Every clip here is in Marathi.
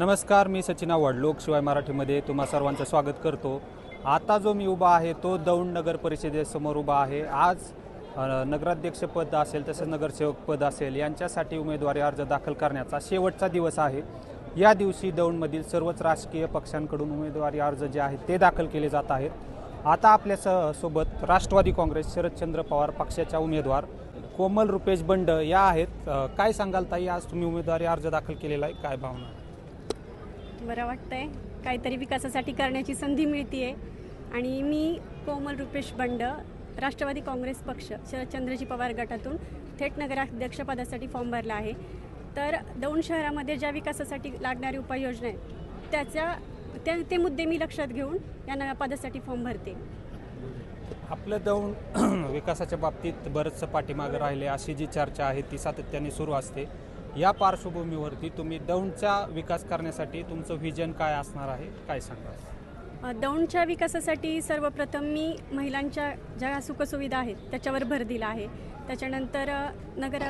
नमस्कार मी सचिन आव्हाड लोकशिवाय मराठीमध्ये तुम्हा सर्वांचं स्वागत करतो. आता जो मी उभा आहे तो दौंड नगर परिषदेसमोर उभा आहे. आज नगराध्यक्षपद असेल तसेच नगरसेवकपद असेल यांच्यासाठी उमेदवारी अर्ज दाखल करण्याचा शेवटचा दिवस आहे. या दिवशी दौंडमधील सर्वच राजकीय पक्षांकडून उमेदवारी अर्ज जे आहेत ते दाखल केले जात आहेत. आता आपल्या स सोबत राष्ट्रवादी काँग्रेस शरदचंद्र पवार पक्षाच्या उमेदवार कोमल रुपेश बंड या आहेत. काय सांगाल ताई आज तुम्ही उमेदवारी अर्ज दाखल केलेला आहे काय भावना? बरं वाटतंय. काहीतरी विकासासाठी करण्याची संधी मिळतीये. आणि मी कोमल रुपेश बंड राष्ट्रवादी काँग्रेस पक्ष शरदचंद्रजी पवार गटातून थेट नगराध्यक्षपदासाठी फॉर्म भरला आहे. तर दौंड शहरामध्ये ज्या विकासासाठी लागणारी उपाययोजना आहेत त्याच्या त्या ते मुद्दे मी लक्षात घेऊन या नव्या पदासाठी फॉर्म भरते. आपलं दौंड विकासाच्या बाबतीत बरंचसं पाठीमागं राहिले अशी जी चर्चा आहे ती सातत्याने सुरू असते. या पार्श्वभूमीवरती तुम्ही दौंडचा विकास करण्यासाठी तुमचं व्हिजन काय असणार आहे? काय सांगा दौंडच्या विकासासाठी सर्वप्रथम मी महिलांच्या ज्या सुखसुविधा आहेत त्याच्यावर भर दिला आहे. त्याच्यानंतर नगर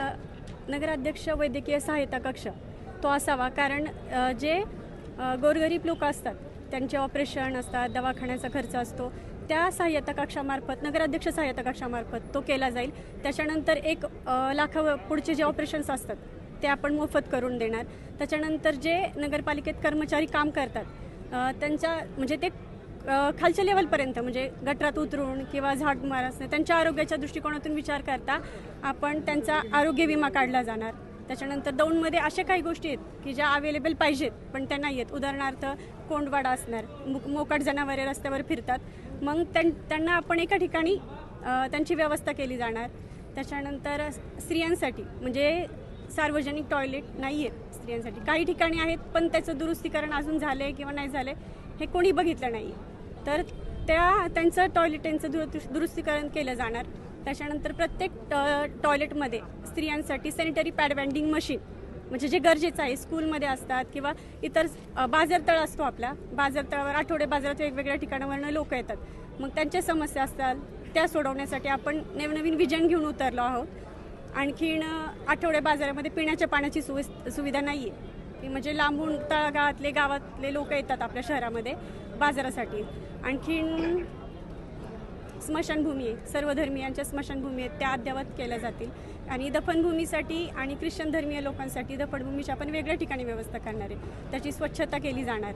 नगराध्यक्ष वैद्यकीय सहायता कक्ष तो असावा. कारण जे गोरगरीब लोक असतात त्यांचे ऑपरेशन असतात दवाखान्याचा खर्च असतो त्या सहाय्यता कक्षामार्फत नगराध्यक्ष सहाय्यता कक्षामार्फत तो केला जाईल. त्याच्यानंतर एक लाखा पुढचे जे ऑपरेशन्स असतात ते आपण मोफत करून देणार. त्याच्यानंतर जे नगरपालिकेत कर्मचारी काम करतात त्यांच्या म्हणजे ते खालच्या लेवलपर्यंत म्हणजे गटरात उतरून किंवा झाड मारसणे त्यांच्या आरोग्याच्या दृष्टिकोनातून विचार करता आपण त्यांचा आरोग्य विमा काढला जाणार. त्याच्यानंतर दौंडमध्ये अशा काही गोष्टी आहेत की ज्या अवेलेबल पाहिजेत पण त्या नाही आहेत. उदाहरणार्थ कोंडवाडा असणार मोकाट जनावरे रस्त्यावर फिरतात. मग त्यां त्यांना आपण एका ठिकाणी त्यांची व्यवस्था केली जाणार. त्याच्यानंतर स्त्रियांसाठी म्हणजे सार्वजनिक टॉयलेट नाही आहेत स्त्रियांसाठी. काही ठिकाणी आहेत पण त्याचं दुरुस्तीकरण अजून झालं आहे किंवा नाही झालं हे कोणी बघितलं नाही तर त्या त्यांचं टॉयलेटांचं दुरु दुरुस्तीकरण केलं जाणार. त्याच्यानंतर प्रत्येक टॉ- टॉयलेटमध्ये स्त्रियांसाठी सॅनिटरी पॅड वेंडिंग मशीन म्हणजे जे गरजेचं आहे स्कूलमध्ये असतात किंवा इतर बाजारतळ असतो आपला. बाजारतळावर आठवडे बाजारात वेगवेगळ्या ठिकाणावरनं लोक येतात. मग त्यांच्या समस्या असतात त्या सोडवण्यासाठी आपण नवनवीन विजन घेऊन उतरलो आहोत. आणखीन आठवडे बाजारामध्ये पिण्याच्या पाण्याची सुवि सुविधा नाही आहे की म्हणजे लांबून तळागाळातले गावातले लोक येतात आपल्या शहरामध्ये बाजारासाठी. आणखीन स्मशानभूमी आहे. सर्व धर्मियांच्या स्मशानभूमी आहेत. त्या अद्यावत केल्या जातील. आणि दफनभूमीसाठी आणि ख्रिश्चन धर्मीय लोकांसाठी दफनभूमीची आपण वेगळ्या ठिकाणी व्यवस्था करणार आहे. त्याची स्वच्छता केली जाणार.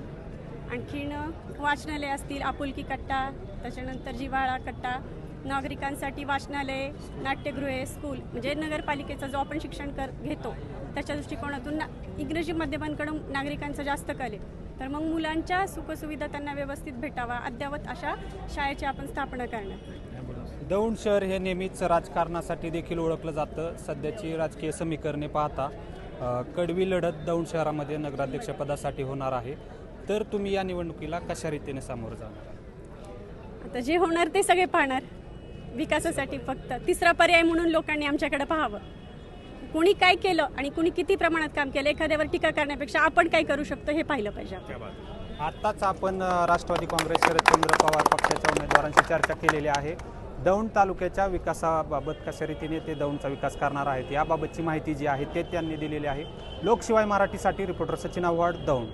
आणखीन वाचनालय असतील आपुलकी कट्टा त्याच्यानंतर जिव्हाळा कट्टा नागरिकांसाठी वाचनालय नाट्यगृहे स्कूल म्हणजे नगरपालिकेचा जो आपण शिक्षण कर घेतो त्याच्या दृष्टिकोनातून ना इंग्रजी माध्यमांकडून नागरिकांचा जास्त कल आहे. तर मग मुलांच्या सुखसुविधा त्यांना व्यवस्थित भेटावा अद्यावत अशा शाळेची आपण स्थापना करणार. दौंड शहर हे नेहमीच राजकारणासाठी देखील ओळखलं जातं. सध्याची राजकीय समीकरणे पाहता कडवी लढत दौंड शहरामध्ये नगराध्यक्षपदासाठी होणार आहे. तर तुम्ही या निवडणुकीला कशा रीतीने सामोरं जाणार? आता जे होणार ते सगळे पाहणार. विकासासाठी फक्त तिसरा पर्याय म्हणून लोकांनी आमच्याकडे पाहावं. कोणी काय केलं आणि कुणी किती प्रमाणात काम केलं एखाद्यावर टीका करण्यापेक्षा आपण काय करू शकतो हे पाहिलं पाहिजे आपण. आत्ताच आपण अ, राष्ट्रवादी काँग्रेस शरदचंद्र पवार पक्षाच्या उमेदवारांशी चर्चा केलेली आहे. दौंड तालुक्याच्या विकासाबाबत कशा रीतीने ते दौंडचा विकास करणार आहेत याबाबतची माहिती जी आहे ते त्यांनी दिलेली आहे. लोकशिवाय मराठीसाठी रिपोर्टर सचिन आव्हाड दौंड.